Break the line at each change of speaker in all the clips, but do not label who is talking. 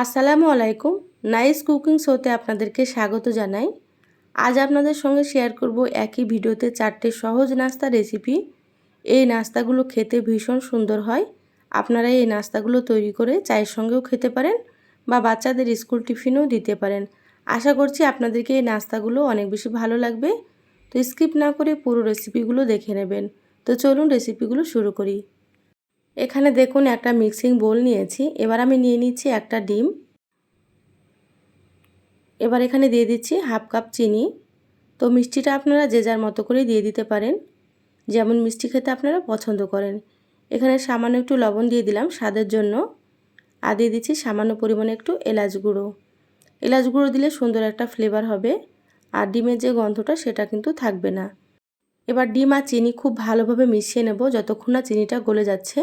আসসালামু আলাইকুম। Nice cooking শোতে আপনাদেরকে স্বাগত জানাই। আজ আপনাদের সঙ্গে শেয়ার করব একই ভিডিওতে চারটে সহজ নাস্তা রেসিপি। এই নাস্তাগুলো খেতে ভীষণ সুন্দর হয়। আপনারা এই নাস্তাগুলো তৈরি করে চায়ের সঙ্গেও খেতে পারেন বা বাচ্চাদের স্কুল টিফিনও দিতে পারেন। আশা করছি আপনাদেরকে এই নাস্তাগুলো অনেক বেশি ভালো লাগবে। তো স্কিপ না করে পুরো রেসিপিগুলো দেখে নেবেন। তো চলুন রেসিপিগুলো শুরু করি। এখানে দেখুন একটা মিক্সিং বোল নিয়েছি। এবার আমি নিয়ে নিচ্ছি একটা ডিম। এবার এখানে দিয়ে দিচ্ছি হাফ কাপ চিনি। তো মিষ্টিটা আপনারা যে যার মতো করে দিয়ে দিতে পারেন। যেমন মিষ্টি খেতে আপনারা পছন্দ করেন। এখানে সামান্য একটু লবণ দিয়ে দিলাম স্বাদের জন্য। আর দিয়ে দিচ্ছি সামান্য পরিমাণে একটু এলাচ গুঁড়ো। এলাচ গুঁড়ো দিলে সুন্দর একটা ফ্লেভার হবে। আর ডিমের যে গন্ধটা সেটা কিন্তু থাকবে না। এবার ডিম আর চিনি খুব ভালোভাবে মিশিয়ে নেব যতক্ষণ না চিনিটা গলে যাচ্ছে।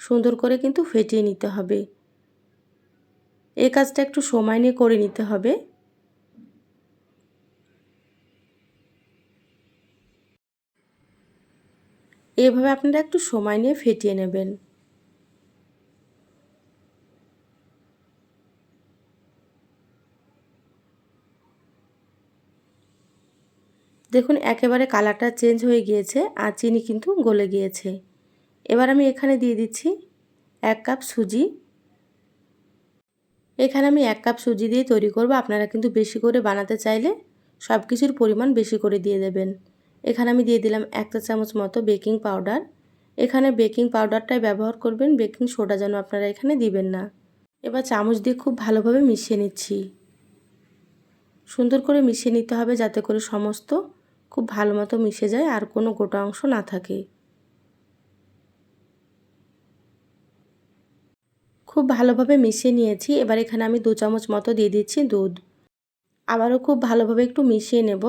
সুন্দর করে কিন্তু ফেটিয়ে নিতে হবে। এই কাজটা একটু সময় নিয়ে করে নিতে হবে। এভাবে আপনারা একটু সময় নিয়ে ফেটিয়ে নেবেন। দেখুন, একেবারে কালারটা চেঞ্জ হয়ে গিয়েছে আর চিনি কিন্তু গলে গিয়েছে। এবার আমি এখানে দিয়ে দিচ্ছি এক কাপ সুজি। এখানে আমি এক কাপ সুজি দিয়ে তৈরি করব। আপনারা কিন্তু বেশি করে বানাতে চাইলে সব কিছুর পরিমাণ বেশি করে দিয়ে দেবেন। এখানে আমি দিয়ে দিলাম একটা চামচ মতো বেকিং পাউডার। এখানে বেকিং পাউডারটাই ব্যবহার করবেন, বেকিং সোডা যেন আপনারা এখানে দিবেন না। এবার চামচ দিয়ে খুব ভালোভাবে মিশিয়ে নিচ্ছি। সুন্দর করে মিশিয়ে নিতে হবে যাতে করে সমস্ত খুব ভালো মতো মিশে যায় আর কোনো গোটা অংশ না থাকে। খুব ভালোভাবে মিশিয়ে নিয়েছি। এবার এখানে আমি দু চামচ মতো দিয়ে দিচ্ছি দুধ। আবারও খুব ভালোভাবে একটু মিশিয়ে নেব।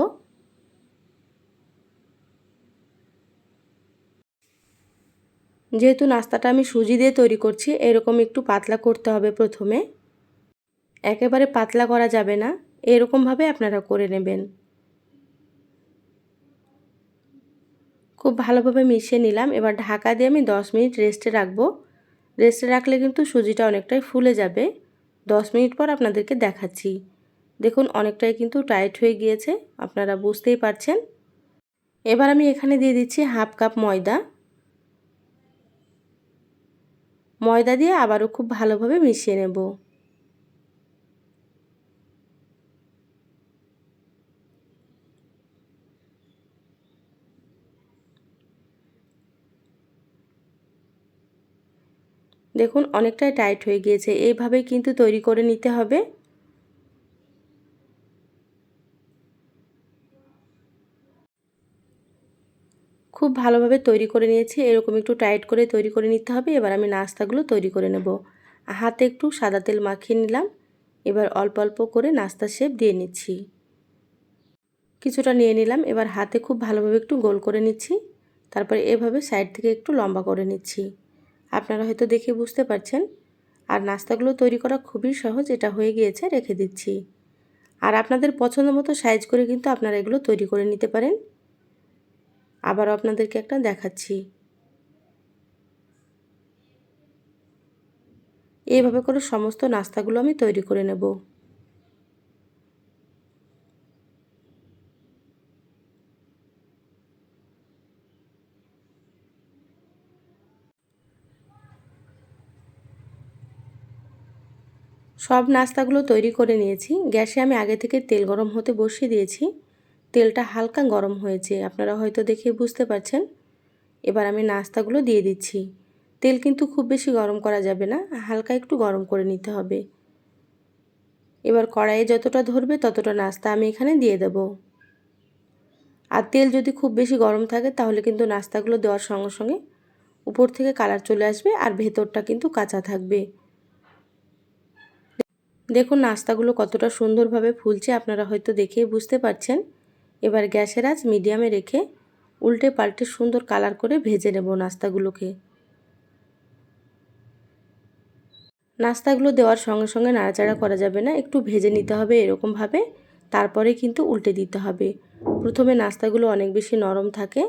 যেহেতু নাস্তাটা আমি সুজি দিয়ে তৈরি করছি, এরকম একটু পাতলা করতে হবে প্রথমে। একেবারে পাতলা করা যাবে না, এরকমভাবে আপনারা করে নেবেন। খুব ভালোভাবে মিশিয়ে নিলাম। এবার ঢাকা দিয়ে আমি দশ মিনিট রেস্টে রাখব। রেস্টে রাখলে কিন্তু সুজিটা অনেকটাই ফুলে যাবে। দশ মিনিট পর আপনাদেরকে দেখাচ্ছি। দেখুন, অনেকটাই কিন্তু টাইট হয়ে গিয়েছে। আপনারা বুঝতেই পারছেন। এবার আমি এখানে দিয়ে দিচ্ছি হাফ কাপ ময়দা। ময়দা দিয়ে আবারও খুব ভালোভাবে মিশিয়ে নেব। দেখুন, অনেকটাই টাইট হয়ে গিয়েছে। এইভাবেই কিন্তু তৈরি করে নিতে হবে। খুব ভালোভাবে তৈরি করে নিয়েছি। এরকম একটু টাইট করে তৈরি করে নিতে হবে। এবার আমি নাস্তাগুলো তৈরি করে নেব। হাতে একটু সাদা তেল মাখিয়ে নিলাম। এবার অল্প অল্প করে নাস্তা শেপ দিয়ে নিচ্ছি। কিছুটা নিয়ে নিলাম। এবার হাতে খুব ভালোভাবে একটু গোল করে নিচ্ছি। তারপরে এভাবে সাইড থেকে একটু লম্বা করে নিচ্ছি। আপনারা হয়তো দেখে বুঝতে পারছেন। আর নাস্তাগুলো তৈরি করা খুবই সহজ, এটা হয়ে গিয়েছে, রেখে দিচ্ছি। আর আপনাদের পছন্দ মতো সাইজ করে কিন্তু আপনারা এগুলো তৈরি করে নিতে পারেন। আবারও আপনাদেরকে একটা দেখাচ্ছি। এইভাবে করে সমস্ত নাস্তাগুলো আমি তৈরি করে নেব। সব নাস্তাগুলো তৈরি করে নিয়েছি। গ্যাসে আমি আগে থেকে তেল গরম হতে বসিয়ে দিয়েছি। তেলটা হালকা গরম হয়েছে, আপনারা হয়তো দেখে বুঝতে পারছেন। এবার আমি নাস্তাগুলো দিয়ে দিচ্ছি। তেল কিন্তু খুব বেশি গরম করা যাবে না, হালকা একটু গরম করে নিতে হবে। এবার কড়াইয়ে যতটা ধরবে ততটা নাস্তা আমি এখানে দিয়ে দেব। আর তেল যদি খুব বেশি গরম থাকে তাহলে কিন্তু নাস্তাগুলো দেওয়ার সঙ্গে সঙ্গে উপর থেকে কালার চলে আসবে আর ভেতরটা কিন্তু কাঁচা থাকবে। দেখুন, নাস্তাগুলো কতটা সুন্দরভাবে ফুলছে, আপনারা হয়তো দেখেই বুঝতে পারছেন। এবার গ্যাসের আজ মিডিয়ামে রেখে উল্টে পাল্টে সুন্দর কালার করে ভেজে নেব নাস্তাগুলোকে। নাস্তাগুলো দেওয়ার সঙ্গে সঙ্গে নাড়াচাড়া করা যাবে না, একটু ভেজে নিতে হবে এরকমভাবে, তারপরে কিন্তু উল্টে দিতে হবে। প্রথমে নাস্তাগুলো অনেক বেশি নরম থাকে।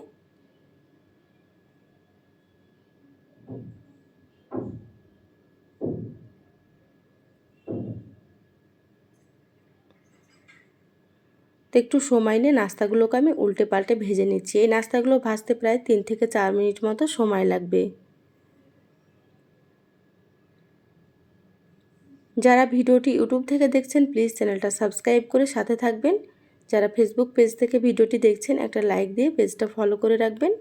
তো একটু সময় নিয়ে নাস্তাগুলোকে আমি উল্টে পাল্টে ভেজে নিচ্ছি। এই নাস্তাগুলো ভাজতে প্রায় তিন থেকে চার মিনিট মতো সময় লাগবে। যারা ভিডিওটি ইউটিউব থেকে দেখছেন, প্লিজ চ্যানেলটা সাবস্ক্রাইব করে সাথে থাকবেন। যারা ফেসবুক পেজ থেকে ভিডিওটি দেখছেন, একটা লাইক দিয়ে পেজটা ফলো করে রাখবেন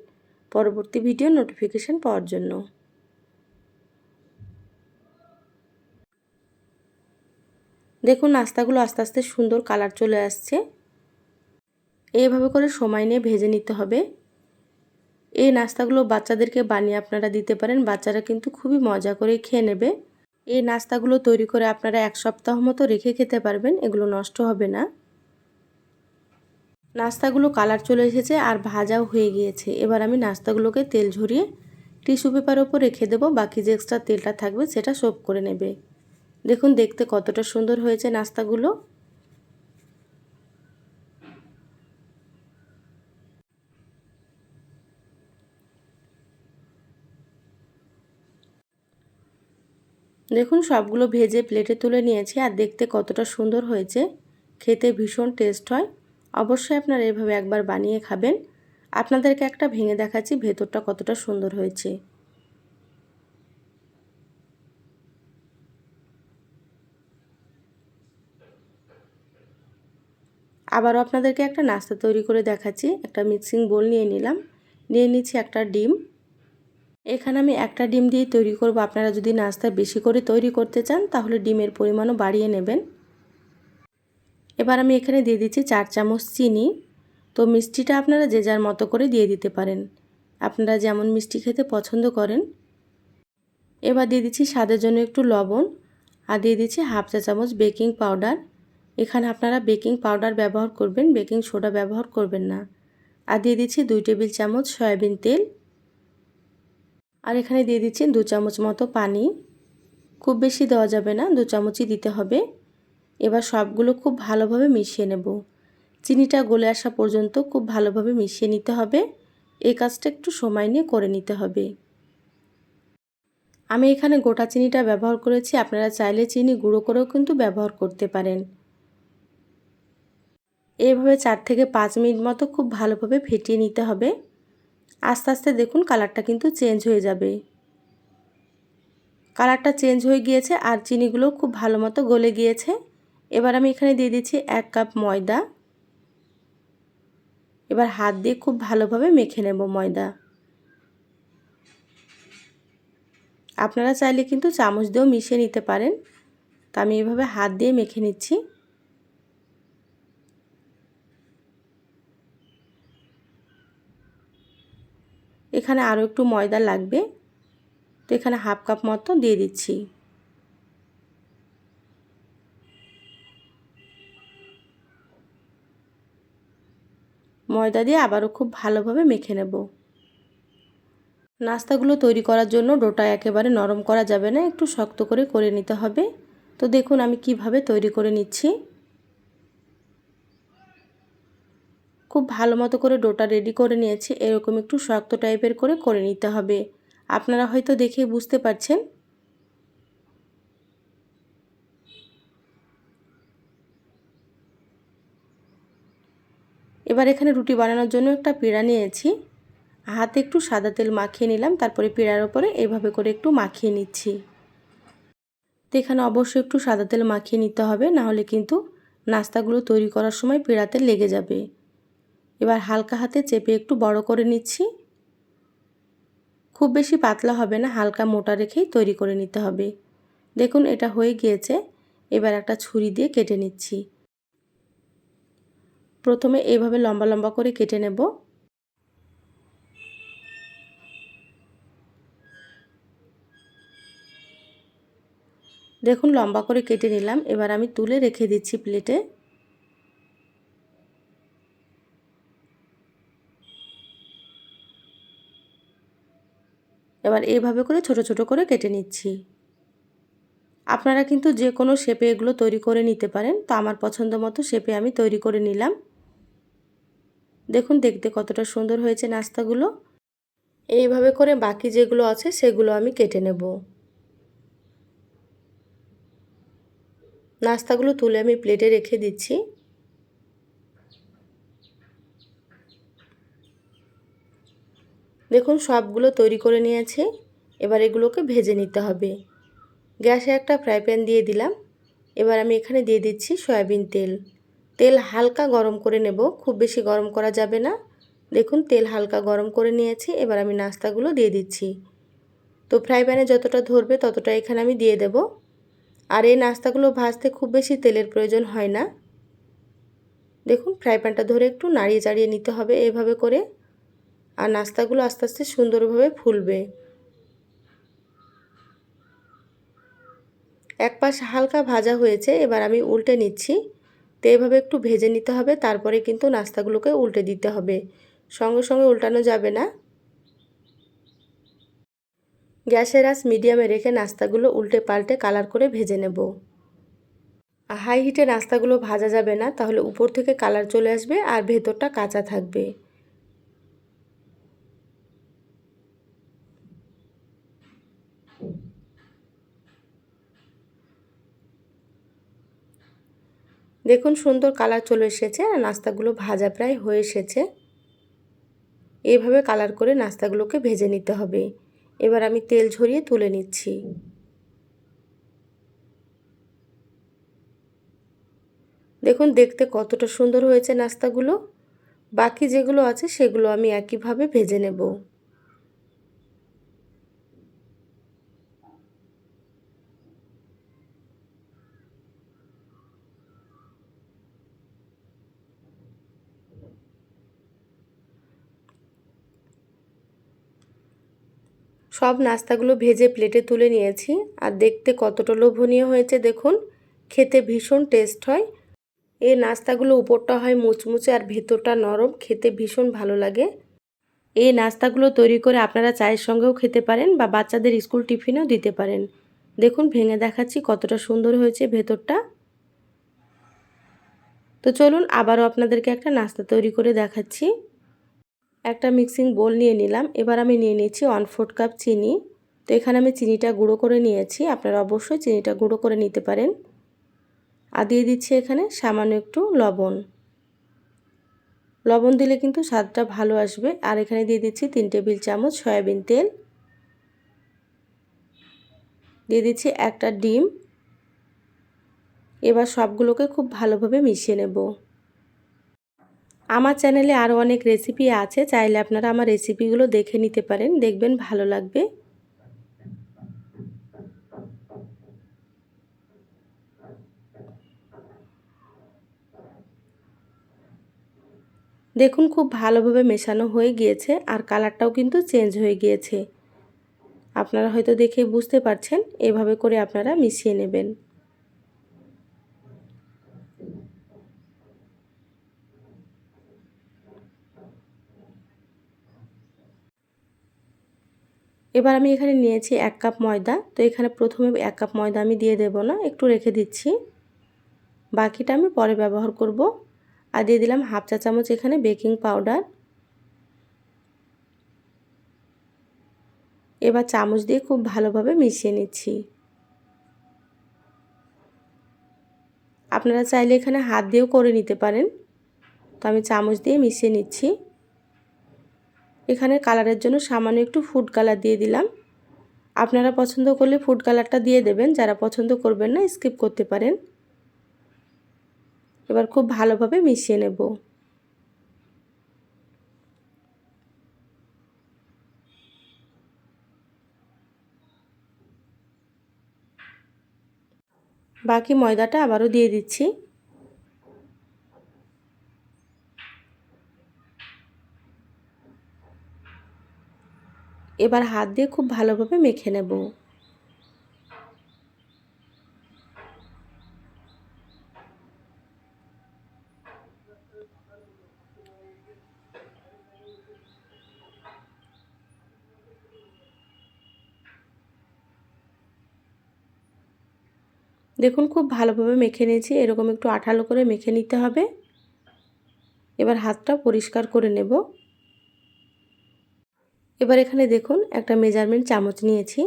পরবর্তী ভিডিও নোটিফিকেশান পাওয়ার জন্য। দেখুন, নাস্তাগুলো আস্তে আস্তে সুন্দর কালার চলে আসছে। এইভাবে করে সময় নিয়ে ভেজে নিতে হবে। এই নাস্তাগুলো বাচ্চাদেরকে বানিয়ে আপনারা দিতে পারেন। বাচ্চারা কিন্তু খুবই মজা করে খেয়ে নেবে। এই নাস্তাগুলো তৈরি করে আপনারা এক সপ্তাহ মতো রেখে খেতে পারবেন। এগুলো নষ্ট হবে না। নাস্তাগুলো কালার চলে এসেছে আর ভাজাও হয়ে গিয়েছে। এবার আমি নাস্তাগুলোকে তেল ঝরিয়ে টিস্যু পেপার ওপর রেখে দেবো। বাকি যে এক্সট্রা তেলটা থাকবে সেটা সোপ করে নেবে। দেখুন, দেখতে কতটা সুন্দর হয়েছে নাস্তাগুলো। দেখুন, সবগুলো ভেজে প্লেটে তুলে নিয়েছি আর দেখতে কতটা সুন্দর হয়েছে। খেতে ভীষণ টেস্ট হয়। অবশ্যই আপনারা এভাবে একবার বানিয়ে খাবেন। আপনাদেরকে একটা ভেঙে দেখাচ্ছি, ভেতরটা কতটা সুন্দর হয়েছে। আবারও আপনাদেরকে একটা নাস্তা তৈরি করে দেখাচ্ছি। একটা মিক্সিং বোল নিয়ে নিলাম। নিয়ে নিচ্ছি একটা ডিম। এখানে আমি একটা ডিম দিয়ে তৈরি করব। আপনারা যদি নাস্তা বেশি করে তৈরি করতে চান, তাহলে ডিমের পরিমাণও বাড়িয়ে নেবেন। এবার আমি এখানে দিয়ে দিচ্ছি চার চামচ চিনি। তো মিষ্টিটা আপনারা যে যার মতো করে দিয়ে দিতে পারেন। আপনারা যেমন মিষ্টি খেতে পছন্দ করেন। এবার দিয়ে দিচ্ছি স্বাদের জন্য একটু লবণ। আর দিয়ে দিচ্ছি হাফ চা চামচ বেকিং পাউডার। এখানে আপনারা বেকিং পাউডার ব্যবহার করবেন, বেকিং সোডা ব্যবহার করবেন না। আর দিয়ে দিচ্ছি দুই টেবিল চামচ সয়াবিন তেল। আর এখানে দিয়ে দিচ্ছি দু চামচ মতো পানি। খুব বেশি দেওয়া যাবে না, দু চামচই দিতে হবে। এবার সবগুলো খুব ভালোভাবে মিশিয়ে নেব। চিনিটা গলে আসা পর্যন্ত খুব ভালোভাবে মিশিয়ে নিতে হবে। এই কাজটা একটু সময় নিয়ে করে নিতে হবে। আমি এখানে গোটা চিনিটা ব্যবহার করেছি, আপনারা চাইলে চিনি গুঁড়ো করেও কিন্তু ব্যবহার করতে পারেন। এভাবে চার থেকে পাঁচ মিনিট মতো খুব ভালোভাবে ফেটিয়ে নিতে হবে। আস্তে আস্তে দেখুন কালারটা কিন্তু চেঞ্জ হয়ে যাবে। কালারটা চেঞ্জ হয়ে গিয়েছে আর চিনিগুলো খুব ভালো মতো গলে গিয়েছে। এবার আমি এখানে দিয়ে দিচ্ছি এক কাপ ময়দা। এবার হাত দিয়ে খুব ভালোভাবে মেখে নেব ময়দা। আপনারা চাইলে কিন্তু চামচ দিয়েও মিশিয়ে নিতে পারেন। তা আমি এভাবে হাত দিয়ে মেখে নিচ্ছি। এখানে আরও একটু ময়দা লাগবে। তো এখানে হাফ কাপ মতো দিয়ে দিচ্ছি। ময়দা দিয়ে আবারও খুব ভালোভাবে মেখে নেব। নাস্তাগুলো তৈরি করার জন্য ডোটা একেবারে নরম করা যাবে না, একটু শক্ত করে করে নিতে হবে। তো দেখুন আমি কীভাবে তৈরি করে নিচ্ছি। খুব ভালো মতো করে ডোটা রেডি করে নিয়েছি। এরকম একটু শক্ত টাইপের করে করে নিতে হবে। আপনারা হয়তো দেখে বুঝতে পারছেন। এবার এখানে রুটি বানানোর জন্য একটা পিড়া নিয়েছি। হাতে একটু সাদা তেল মাখিয়ে নিলাম, তারপরে পিড়ার ওপরে এইভাবে করে একটু মাখিয়ে নিচ্ছি। তো এখানে অবশ্যই একটু সাদা তেল মাখিয়ে নিতে হবে, নাহলে কিন্তু নাস্তাগুলো তৈরি করার সময় পিড়াতে লেগে যাবে। এবার হালকা হাতে চেপে একটু বড় করে নিচ্ছি। খুব বেশি পাতলা হবে না, হালকা মোটা রেখেই তৈরি করে নিতে হবে। দেখুন, এটা হয়ে গিয়েছে। এবার একটা ছুরি দিয়ে কেটে নিচ্ছি। প্রথমে এইভাবে লম্বা লম্বা করে কেটে নেব। দেখুন, লম্বা করে কেটে নিলাম। এবার আমি তুলে রেখে দিচ্ছি প্লেটে। এবার এইভাবে করে ছোট ছোট করে কেটে নিচ্ছি। আপনারা কিন্তু যে কোনো শেপে এগুলো তৈরি করে নিতে পারেন। তো আমার পছন্দ মতো শেপে আমি তৈরি করে নিলাম। দেখুন, দেখতে কতটা সুন্দর হয়েছে নাস্তাগুলো। এইভাবে করে বাকি যেগুলো আছে সেগুলো আমি কেটে নেব। নাস্তাগুলো তুলে আমি প্লেটে রেখে দিচ্ছি। দেখুন, সবগুলো তৈরি করে নিয়েছি। এবার এগুলোকে ভেজে নিতে হবে। গ্যাসে একটা ফ্রাই প্যান দিয়ে দিলাম। এবার আমি এখানে দিয়ে দিচ্ছি সয়াবিন তেল। তেল হালকা গরম করে নেব। খুব বেশি গরম করা যাবে না। দেখুন, তেল হালকা গরম করে নিয়েছি। এবার আমি নাস্তাগুলো দিয়ে দিচ্ছি। তো ফ্রাই প্যানে যতটা ধরবে ততটা এখানে আমি দিয়ে দেব। আর এই নাস্তাগুলো ভাজতে খুব বেশি তেলের প্রয়োজন হয় না। দেখুন, ফ্রাই প্যানটা ধরে একটু নাড়িয়ে চাড়িয়ে নিতে হবে। এভাবে করে আর নাস্তাগুলো আস্তে আস্তে সুন্দরভাবে ফুলবে। এক পাশ হালকা ভাজা হয়েছে, এবার আমি উল্টে নিচ্ছি। তো এভাবে একটু ভেজে নিতে হবে, তারপরে কিন্তু নাস্তাগুলোকে উল্টে দিতে হবে। সঙ্গে সঙ্গে উল্টানো যাবে না। গ্যাসের আঁচ মিডিয়ামে রেখে নাস্তাগুলো উল্টে পাল্টে কালার করে ভেজে নেব। হাই হিটে নাস্তাগুলো ভাজা যাবে না, তাহলে উপর থেকে কালার চলে আসবে আর ভেতরটা কাঁচা থাকবে। দেখুন সুন্দর কালার চলে এসেছে আর নাস্তাগুলো ভাজা প্রায় হয়ে এসেছে। এইভাবে কালার করে নাস্তাগুলোকে ভেজে নিতে হবে। এবার আমি তেল ঝরিয়ে তুলে নিচ্ছি। দেখুন দেখতে কতটা সুন্দর হয়েছে নাস্তাগুলো। বাকি যেগুলো আছে সেগুলো আমি একইভাবে ভেজে নেব। সব নাস্তাগুলো ভেজে প্লেটে তুলে নিয়েছি আর দেখতে কতটা লোভনীয় হয়েছে দেখুন। খেতে ভীষণ টেস্ট হয়। এই নাস্তাগুলো উপরটা হয় মুচমুচে আর ভেতরটা নরম। খেতে ভীষণ ভালো লাগে। এই নাস্তাগুলো তৈরি করে আপনারা চায়ের সঙ্গেও খেতে পারেন বা বাচ্চাদের স্কুল টিফিনেও দিতে পারেন। দেখুন, ভেঙে দেখাচ্ছি কতটা সুন্দর হয়েছে ভেতরটা। তো চলুন আবারও আপনাদেরকে একটা নাস্তা তৈরি করে দেখাচ্ছি। একটা মিক্সিং বোল নিয়ে নিলাম। এবার আমি নিয়ে নিচ্ছি ওয়ান ফোর্থ কাপ চিনি। তো এখানে আমি চিনিটা গুঁড়ো করে নিয়েছি। আপনারা অবশ্যই চিনিটা গুঁড়ো করে নিতে পারেন। আর দিয়ে দিচ্ছি এখানে সামান্য একটু লবণ। লবণ দিলে কিন্তু স্বাদটা ভালো আসবে। আর এখানে দিয়ে দিচ্ছি তিন টেবিল চামচ সয়াবিন তেল। দিয়ে দিচ্ছি একটা ডিম। এবার সবগুলোকে খুব ভালোভাবে মিশিয়ে নেব। আমার চ্যানেলে আরও অনেক রেসিপি আছে, চাইলে আপনারা আমার রেসিপিগুলো দেখে নিতে পারেন, দেখবেন ভালো লাগবে। দেখুন, খুব ভালোভাবে মেশানো হয়ে গিয়েছে, আর কালারটাও কিন্তু চেঞ্জ হয়ে গিয়েছে। আপনারা হয়তো দেখে বুঝতে পারছেন, এভাবে করে আপনারা মিশিয়ে নেবেন। এবার আমি এখানে নিয়েছি এক কাপ ময়দা। তো এখানে প্রথমে এক কাপ ময়দা আমি দিয়ে দেব না, একটু রেখে দিচ্ছি। বাকিটা আমি পরে ব্যবহার করব। আর দিয়ে দিলাম হাফ চা চামচ এখানে বেকিং পাউডার। এবার চামচ দিয়ে খুব ভালোভাবে মিশিয়ে নিচ্ছি। আপনারা চাইলে এখানে হাত দিয়েও করে নিতে পারেন। তো আমি চামচ দিয়ে মিশিয়ে নিচ্ছি। এখানে কালারের জন্য সামান্য একটু ফুড কালার দিয়ে দিলাম। আপনারা পছন্দ করলে ফুড কালারটা দিয়ে দেবেন, যারা পছন্দ করবেন না স্কিপ করতে পারেন। এবার খুব ভালোভাবে মিশিয়ে নেব। বাকি ময়দাটা আবারও দিয়ে দিচ্ছি। এবার হাত দিয়ে খুব ভালোভাবে মেখে নেব। দেখুন, খুব ভালোভাবে মেখে নিয়েছি। এরকম একটু আঠালো করে মেখে নিতে হবে। এবার হাতটা পরিষ্কার করে নেব। এবার এখানে দেখুন একটা মেজারমেন্ট চামচ নিয়েছি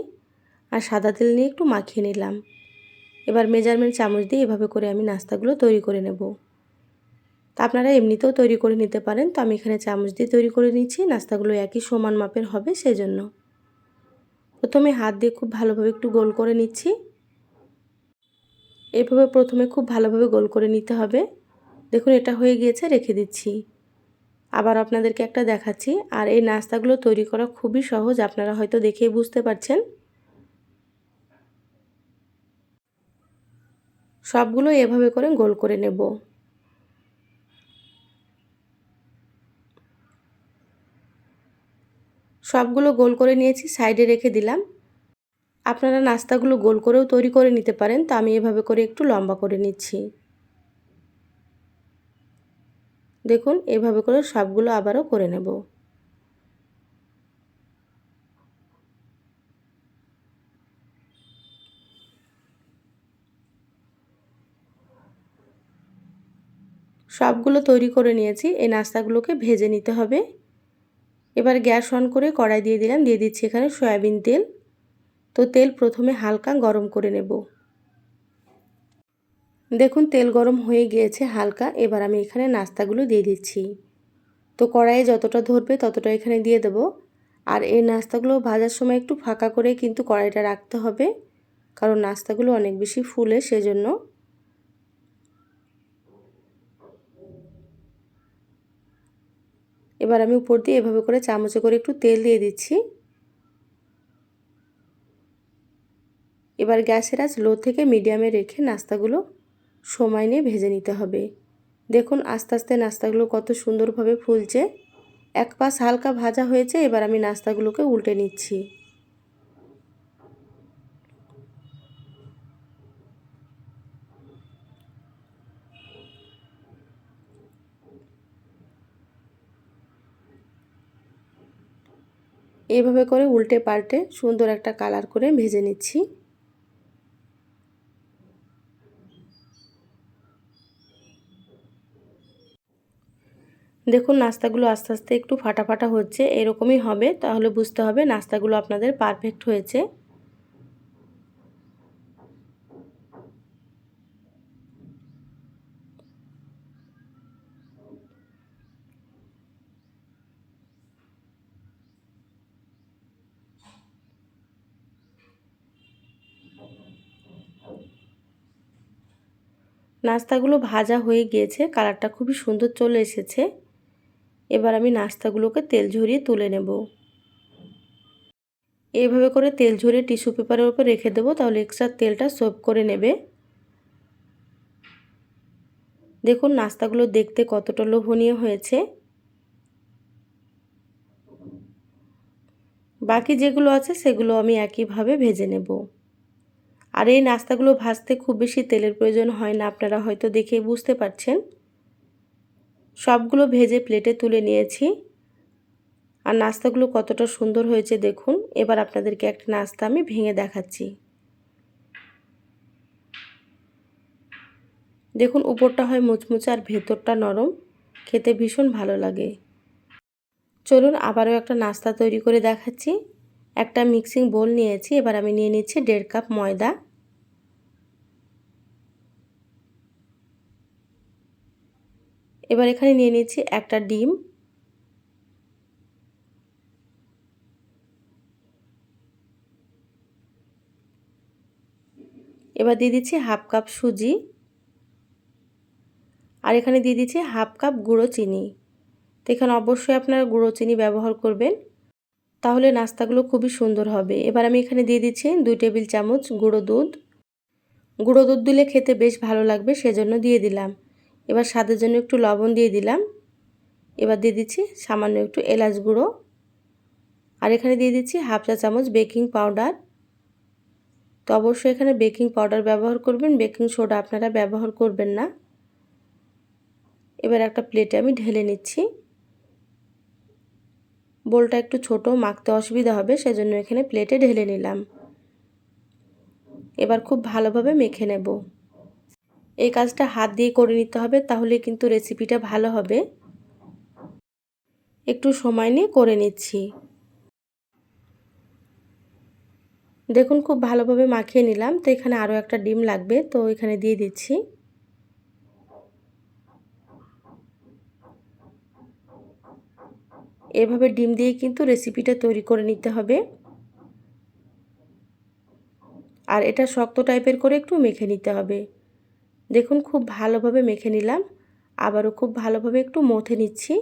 আর সাদা তেল নিয়ে একটু মাখিয়ে নিলাম। এবার মেজারমেন্ট চামচ দিয়ে এভাবে করে আমি নাস্তাগুলো তৈরি করে নেব। তা আপনারা এমনিতেও তৈরি করে নিতে পারেন। তো আমি এখানে চামচ দিয়ে তৈরি করে নিচ্ছি, নাস্তাগুলো একই সমান মাপের হবে সেজন্য। প্রথমে হাত দিয়ে খুব ভালোভাবে একটু গোল করে নিচ্ছি। এভাবে প্রথমে খুব ভালোভাবে গোল করে নিতে হবে। দেখুন এটা হয়ে গিয়েছে, রেখে দিচ্ছি। আবার আপনাদেরকে একটা দেখাচ্ছি। আর এই নাস্তাগুলো তৈরি করা খুবই সহজ, আপনারা হয়তো দেখেই বুঝতে পারছেন। সবগুলো এভাবে করে গোল করে নেব। সবগুলো গোল করে নিয়েছি, সাইডে রেখে দিলাম। আপনারা নাস্তাগুলো গোল করেও তৈরি করে নিতে পারেন, তো আমি এভাবে করে একটু লম্বা করে নিচ্ছি। দেখুন, এভাবে করে সবগুলো আবারও করে নেব। সবগুলো তৈরি করে নিয়েছি, এই নাস্তাগুলোকে ভেজে নিতে হবে। এবার গ্যাস অন করে কড়াই দিয়ে দিলাম, দিয়ে দিচ্ছি এখানে সয়াবিন তেল। তো তেল প্রথমে হালকা গরম করে নেব। দেখুন, তেল গরম হয়ে গিয়েছে হালকা। এবার আমি এখানে নাস্তাগুলো দিয়ে দিচ্ছি। তো কড়াইয়ে যতটা ধরবে ততটা এখানে দিয়ে দেব। আর এই নাস্তাগুলো ভাজার সময় একটু ফাঁকা করে কিন্তু কড়াইটা রাখতে হবে, কারণ নাস্তাগুলো অনেক বেশি ফুলে সেজন্য। এবার আমি উপর দিয়ে এভাবে করে চামচে করে একটু তেল দিয়ে দিচ্ছি। এবার গ্যাসের আজ লো থেকে মিডিয়ামে রেখে নাস্তাগুলো সময় নিয়ে ভেজে নিতে হবে। দেখুন আস্তে আস্তে নাস্তাগুলো কত সুন্দরভাবে ফুলছে। এক পাশ হালকা ভাজা হয়েছে, এবার আমি নাস্তাগুলোকে উল্টে নিচ্ছি। এইভাবে করে উল্টে পাল্টে সুন্দর একটা কালার করে ভেজে নিচ্ছি। দেখুন, নাস্তাগুলো আস্তে আস্তে একটু ফাটা ফাটা হচ্ছে, এরকমই হবে। তাহলে বুঝতে হবে নাস্তাগুলো আপনাদের পারফেক্ট হয়েছে। নাস্তাগুলো ভাজা হয়ে গিয়েছে, কালারটা খুবই সুন্দর চলে এসেছে। এবার আমি নাস্তাগুলোকে তেল ঝরিয়ে তুলে নেব। এইভাবে করে তেল ঝরিয়ে টিস্যু পেপারের উপর রেখে দেবো, তাহলে এক্সট্রা তেলটা সোপ করে নেবে। দেখুন নাস্তাগুলো দেখতে কতটা লোভনীয় হয়েছে। বাকি যেগুলো আছে সেগুলো আমি একইভাবে ভেজে নেব। আর এই নাস্তাগুলো ভাজতে খুব বেশি তেলের প্রয়োজন হয় না, আপনারা হয়তো দেখে বুঝতে পারছেন। সবগুলো ভেজে প্লেটে তুলে নিয়েছি। আর নাস্তাগুলো কতটা সুন্দর হয়েছে দেখুন। এবার আপনাদেরকে একটা নাস্তা আমি ভেঙে দেখাচ্ছি। দেখুন, উপরটা হয় মুচমুচে আর ভেতরটা নরম। খেতে ভীষণ ভালো লাগে। চলুন আবারও একটা নাস্তা তৈরি করে দেখাচ্ছি। একটা মিক্সিং বোল নিয়েছি। এবার আমি নিয়ে নিচ্ছি দেড় কাপ ময়দা। এবার এখানে নিয়ে নিচ্ছি একটা ডিম। এবার দিয়ে দিচ্ছি হাফ কাপ সুজি। আর এখানে দিয়ে দিচ্ছি হাফ কাপ গুঁড়ো চিনি। তো এখানে অবশ্যই আপনারা গুঁড়ো চিনি ব্যবহার করবেন। তাহলে নাস্তাগুলো খুবই সুন্দর হবে। এবার আমি এখানে দিয়ে দিচ্ছি দুই টেবিল চামচ গুঁড়ো দুধ। গুঁড়ো দুধ দিলে খেতে বেশ ভালো লাগবে, সেজন্য দিয়ে দিলাম। এবার স্বাদের জন্য একটু লবণ দিয়ে দিলাম। এবার দিয়ে দিচ্ছি সামান্য একটু এলাচ গুঁড়ো। আর এখানে দিয়ে দিচ্ছি হাফ চা চামচ বেকিং পাউডার। তো অবশ্যই এখানে বেকিং পাউডার ব্যবহার করবেন, বেকিং সোডা আপনারা ব্যবহার করবেন না। এবার একটা প্লেটে আমি ঢেলে নিচ্ছি। বোলটা একটু ছোট, মাখতে অসুবিধা হবে, সেজন্য এখানে প্লেটে ঢেলে নিলাম। এবার খুব ভালোভাবে মেখে নেব। এই কাজটা হাত দিয়ে করে নিতে হবে, তাহলে কিন্তু রেসিপিটা ভালো হবে। একটু সময় নিয়ে করে নিচ্ছি। দেখুন, খুব ভালোভাবে মাখিয়ে নিলাম। তো এখানে আরও একটা ডিম লাগবে, তো এখানে দিয়ে দিচ্ছি। এভাবে ডিম দিয়ে কিন্তু রেসিপিটা তৈরি করে নিতে হবে। আর এটা শক্ত টাইপের করে একটু মেখে নিতে হবে। দেখুন, খুব ভালোভাবে মেখে নিলাম। আবারও খুব ভালোভাবে একটু মথে নিচ্ছি।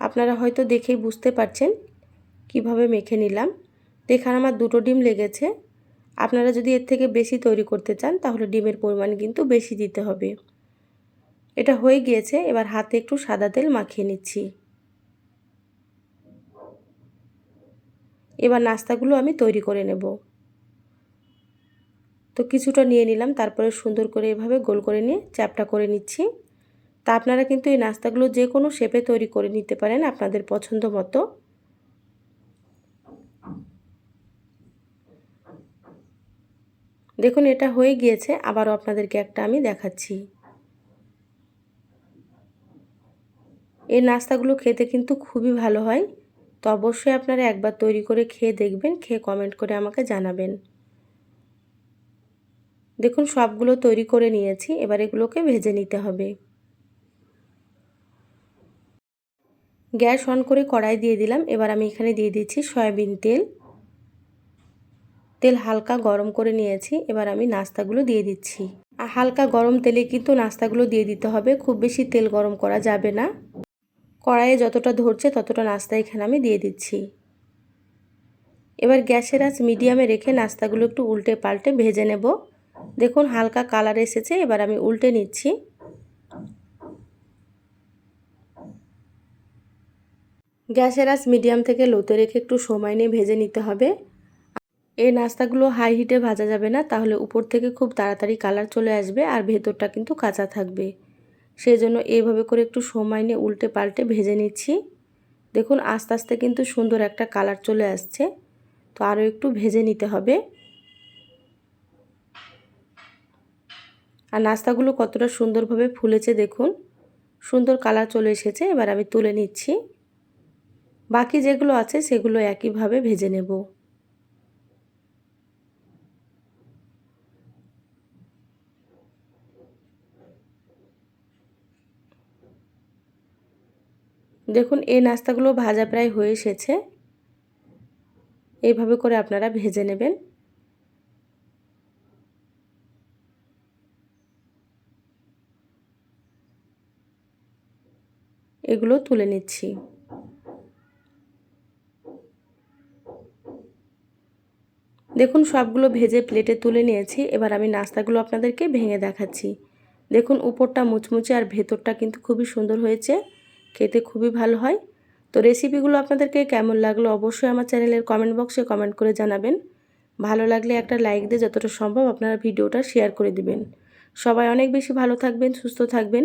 আপনারা হয়তো দেখেই বুঝতে পারছেন কীভাবে মেখে নিলাম। এখানে আমার দুটো ডিম লেগেছে। আপনারা যদি এর থেকে বেশি তৈরি করতে চান, তাহলে ডিমের পরিমাণ কিন্তু বেশি দিতে হবে। এটা হয়ে গিয়েছে, এবার হাতে একটু সাদা তেল মাখিয়ে নিচ্ছি। এবার নাস্তাগুলো আমি তৈরি করে নেব। তো কিছুটা নিয়ে নিলাম, তারপরে সুন্দর করে এভাবে গোল করে নিয়ে চ্যাপটা করে নিচ্ছি। তা আপনারা কিন্তু এই নাস্তাগুলো যে কোনো শেপে তৈরি করে নিতে পারেন আপনাদের পছন্দ মতো। দেখুন, এটা হয়ে গিয়েছে, আবারও আপনাদেরকে একটা আমি দেখাচ্ছি। এই নাস্তাগুলো খেতে কিন্তু খুবই ভালো হয়, তো অবশ্যই আপনারা একবার তৈরি করে খেয়ে দেখবেন, খেয়ে কমেন্ট করে আমাকে জানাবেন। দেখুন, সবগুলো তৈরি করে নিয়েছি। এবার এগুলোকে ভেজে নিতে হবে। গ্যাস অন করে কড়াই দিয়ে দিলাম। এবার আমি এখানে দিয়ে দিচ্ছি সয়াবিন তেল। তেল হালকা গরম করে নিয়েছি। এবার আমি নাস্তাগুলো দিয়ে দিচ্ছি। আর হালকা গরম তেলে কিন্তু নাস্তাগুলো দিয়ে দিতে হবে। খুব বেশি তেল গরম করা যাবে না। কড়াইয়ে যতটা ধরছে ততটা নাস্তা এখানে আমি দিয়ে দিচ্ছি। এবার গ্যাসের আঁচ মিডিয়ামে রেখে নাস্তাগুলো একটু উল্টে পাল্টে ভেজে নেব। দেখুন, হালকা কালার এসেছে, এবার আমি উল্টে নিচ্ছি। গ্যাসের আঁচ মিডিয়াম থেকে লোতে রেখে একটু সময় নিয়ে ভেজে নিতে হবে। এই নাস্তাগুলো হাই হিটে ভাজা যাবে না, তাহলে উপর থেকে খুব তাড়াতাড়ি কালার চলে আসবে আর ভেতরটা কিন্তু কাঁচা থাকবে। সেই জন্য এইভাবে করে একটু সময় নিয়ে উল্টে পাল্টে ভেজে নিচ্ছি। দেখুন, আস্তে আস্তে কিন্তু সুন্দর একটা কালার চলে আসছে। তো আরও একটু ভেজে নিতে হবে। আর নাস্তাগুলো কতটা সুন্দরভাবে ফুলেছে দেখুন। সুন্দর কালার চলে এসেছে, এবার আমি তুলে নিচ্ছি। বাকি যেগুলো আছে সেগুলো একইভাবে ভেজে নেব। দেখুন, এই নাস্তাগুলো ভাজা প্রায় হয়ে এসেছে। এইভাবে করে আপনারা ভেজে নেবেন। এগুলো তুলে নিচ্ছি। দেখুন, সবগুলো ভেজে প্লেটে তুলে নিয়েছি। এবার আমি নাস্তাগুলো আপনাদেরকে ভেঙে দেখাচ্ছি। দেখুন, উপরটা মুচমুচে আর ভেতরটা কিন্তু খুবই সুন্দর হয়েছে। খেতে খুবই ভালো হয়। তো রেসিপিগুলো আপনাদেরকে কেমন লাগল অবশ্যই আমার চ্যানেলের কমেন্ট বক্সে কমেন্ট করে জানাবেন। ভালো লাগলে একটা লাইক দিয়ে যতটা সম্ভব আপনারা ভিডিওটা শেয়ার করে দিবেন। সবাই অনেক বেশি ভালো থাকবেন, সুস্থ থাকবেন।